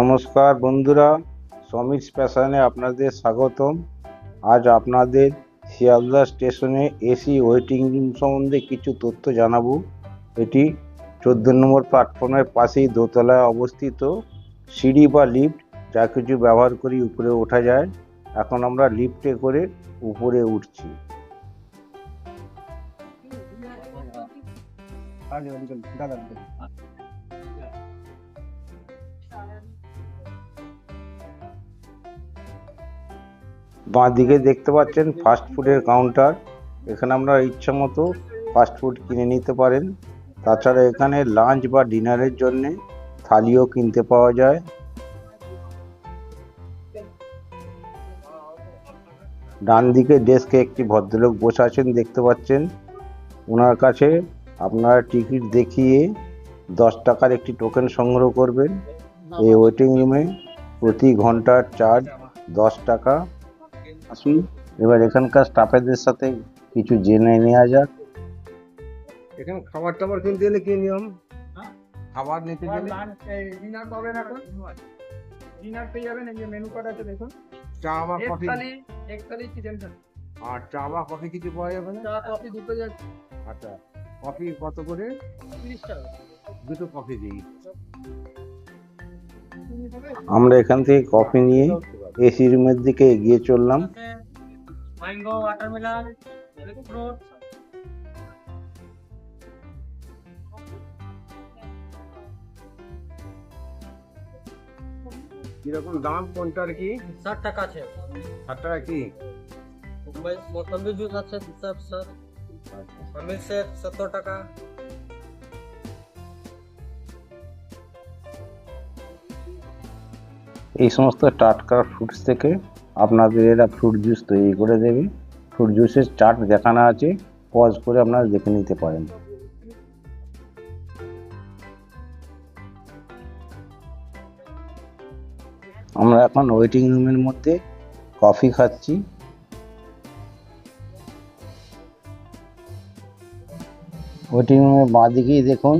নমস্কার বন্ধুরা, সমীর প্যাশনে আপনাদের স্বাগতম। আজ আপনাদের শিয়ালদা স্টেশনে এসি ওয়েটিং রুম সম্বন্ধে কিছু তথ্য জানাব। এটি চোদ্দ নম্বর প্ল্যাটফর্মের পাশেই দোতলায় অবস্থিত। সিঁড়ি বা লিফট যা কিছু ব্যবহার করি উপরে ওঠা যায়। এখন আমরা লিফটে করে উপরে উঠছি। বাঁ দিকে দেখতে পাচ্ছেন ফাস্ট ফুডের কাউন্টার এখানে আমরা ইচ্ছা মতো ফাস্ট ফুড কিনে নিতে পারেন। তাছাড়া এখানে লাঞ্চ বা ডিনারের জন্যে থালিও কিনতে পাওয়া যায়। ডান দিকে ডেস্কে একটি ভদ্রলোক বসে আছেন, দেখতে পাচ্ছেন। ওনার কাছে আপনারা টিকিট দেখিয়ে দশ টাকার একটি টোকেন সংগ্রহ করবেন। এই ওয়েটিং রুমে প্রতি ঘণ্টার চার্জ দশ টাকা। আসুন। এবার এখানকার স্টাফেদের সাথে কিছু জেনে নেওয়া যাক। এখানে খাবার টাবার কিনতে গেলে কি নিয়ম? খাবার নিতে গেলে? ডিনার পাবেন এখন। ডিনার পেয়ে যাবেন এই যে মেনু কার্ড আছে দেখুন। চা বা কফি? এক থালি চিকেন থালি আর চা বা কফি কিছু পাওয়া যাবে না? চা কফি দুটো যাচ্ছে আচ্ছা কফি কত করে? তিরিশ টাকা। দুটো কফি দিই। আমরা এখান থেকে কফি নিয়ে এসি রুমের দিকে এগিয়ে চললাম। ম্যাঙ্গো ওয়াটারমেলন ফ্রুট কীরকম দাম? কোনটার কি? ষাট টাকা আছে। ষাট টাকা কি? মৌসম্বি জুস আছে সব স্যার। আমির সেট সত্তর টাকা। এই সমস্ত টাটকা ফ্রুটস থেকে আপনাদের এরা ফ্রুট জুস তৈরি করে দেবে। ফ্রুট জুসের চার্ট দেখানো আছে। পজ করে আপনারা দেখে নিতে পারেন। আমরা এখন ওয়েটিং রুমের মধ্যে কফি খাচ্ছি। ওয়েটিং রুমের বাঁ দিকেই দেখুন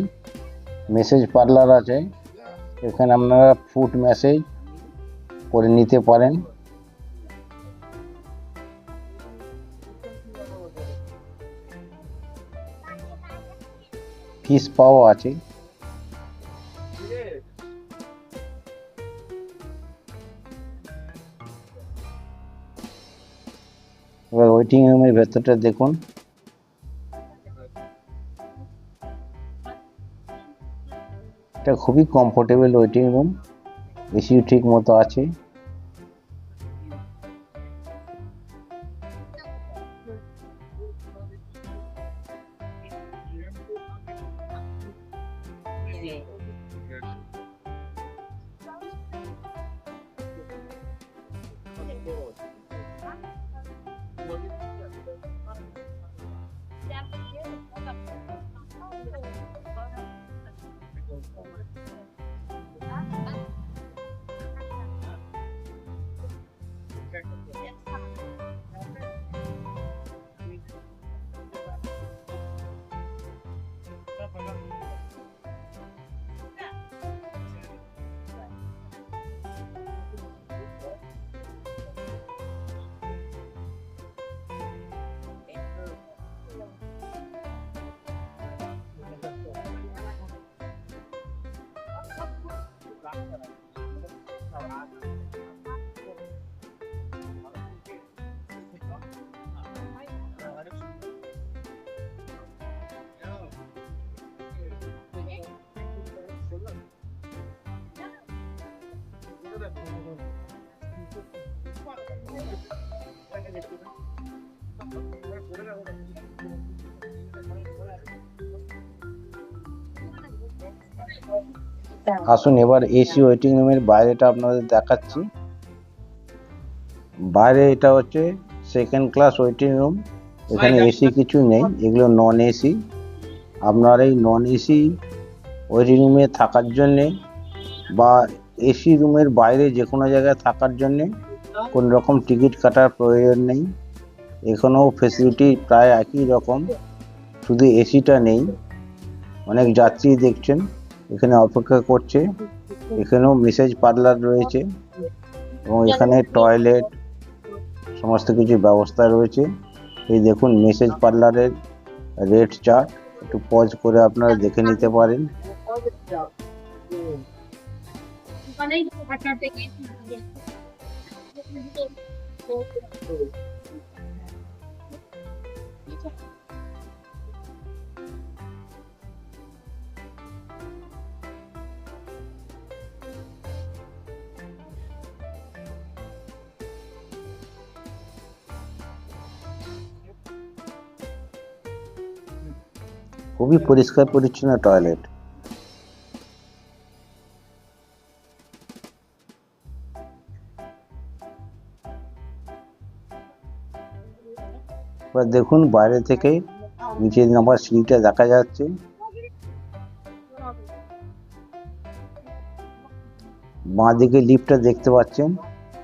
মেসেজ পার্লার আছে। এখানে আপনারা ফুড মেসেজ করে নিতে পারেন। ফিস পাও আছে। এবার ওয়েটিং রুমের ভেতরটা দেখুন। এটা খুবই কমফোর্টেবল ওয়েটিং রুম এসিও ঠিক মতো আছে। thank you আসুন এবার এসি ওয়েটিং রুমের বাইরেটা আপনাদের দেখাচ্ছি। বাইরে এটা হচ্ছে সেকেন্ড ক্লাস ওয়েটিং রুম এখানে এসি কিছু নেই এগুলো নন এসি আপনার এই নন এসি ওয়েটিং রুমে থাকার জন্যে বা এসি রুমের বাইরে যে কোনো জায়গায় থাকার জন্যে কোনো রকম টিকিট কাটার প্রয়োজন নেই। এখানেও ফেসিলিটি প্রায় একই রকম। শুধু এসিটা নেই। অনেক যাত্রী দেখছেন, এখানে অপেক্ষা করছে। এখানেও মেসেজ পার্লার রয়েছে এবং এখানে টয়লেট সমস্ত কিছু ব্যবস্থা রয়েছে। এই দেখুন মেসেজ পার্লারের রেট চার্ট একটু পজ করে আপনারা দেখে নিতে পারেন। ওখানেই হাঁটাতে গেছি খুবই পরিষ্কার পরিচ্ছন্ন টয়লেট এবার দেখুন বাইরে থেকে নিচে নামার সিঁড়িটা দেখা যাচ্ছে। বাঁ দিকে লিফটটা দেখতে পাচ্ছেন।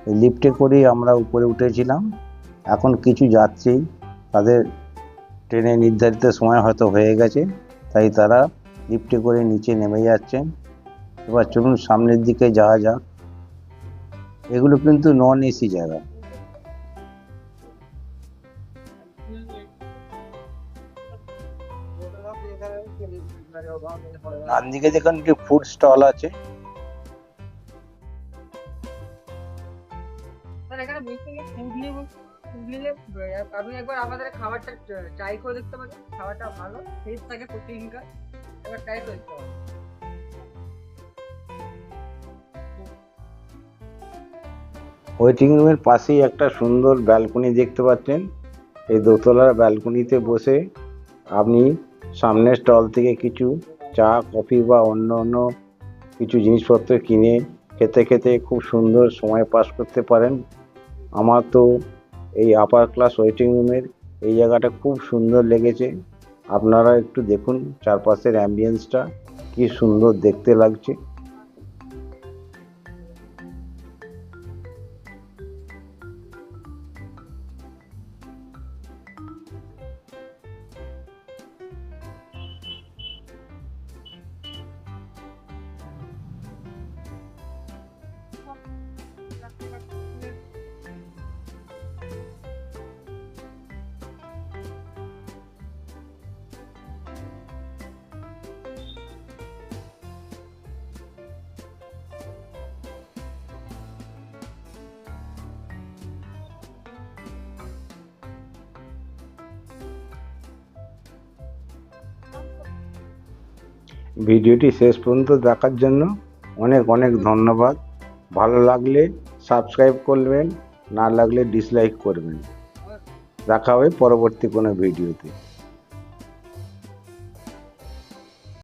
এই লিফটে করেই আমরা উপরে উঠেছিলাম। এখন কিছু যাত্রী তাদের ট্রেনে নির্ধারিত সময় হয়তো হয়ে গেছে, তাই তারা লিফটে করে নিচে নেমে যাচ্ছেন। এবার চলুন সামনের দিকে যাওয়া যাক। এগুলো কিন্তু নন এসি জায়গা। ডান দিকে দেখুন একটি ফুড স্টল আছে। আপনি একবার আমাদের খাবারটা ট্রাই করে দেখতে পারেন। খাবারটা ভালো টেস্ট থাকে প্রোটিনটা একবার ট্রাই করে দেখতে পারেন। ওয়েটিং রুমের পাশেই একটা সুন্দর ব্যালকনি দেখতে পাচ্ছেন। এই দোতলার ব্যালকনিতে বসে আপনি সামনের স্টল থেকে কিছু চা, কফি বা অন্য অন্য কিছু জিনিসপত্র কিনে খেতে খেতে খুব সুন্দর সময় পাস করতে পারেন। আমার তো এই আপার ক্লাস ওয়েটিং রুমের এই জায়গাটা খুব সুন্দর লেগেছে। আপনারা একটু দেখুন চারপাশের অ্যাম্বিয়েন্সটা কি সুন্দর দেখতে লাগছে। ভিডিওটি শেষ পর্যন্ত দেখার জন্য অনেক অনেক ধন্যবাদ। ভালো লাগলে সাবস্ক্রাইব করবেন, না লাগলে ডিসলাইক করবেন। দেখা হবে পরবর্তী কোনো ভিডিওতে।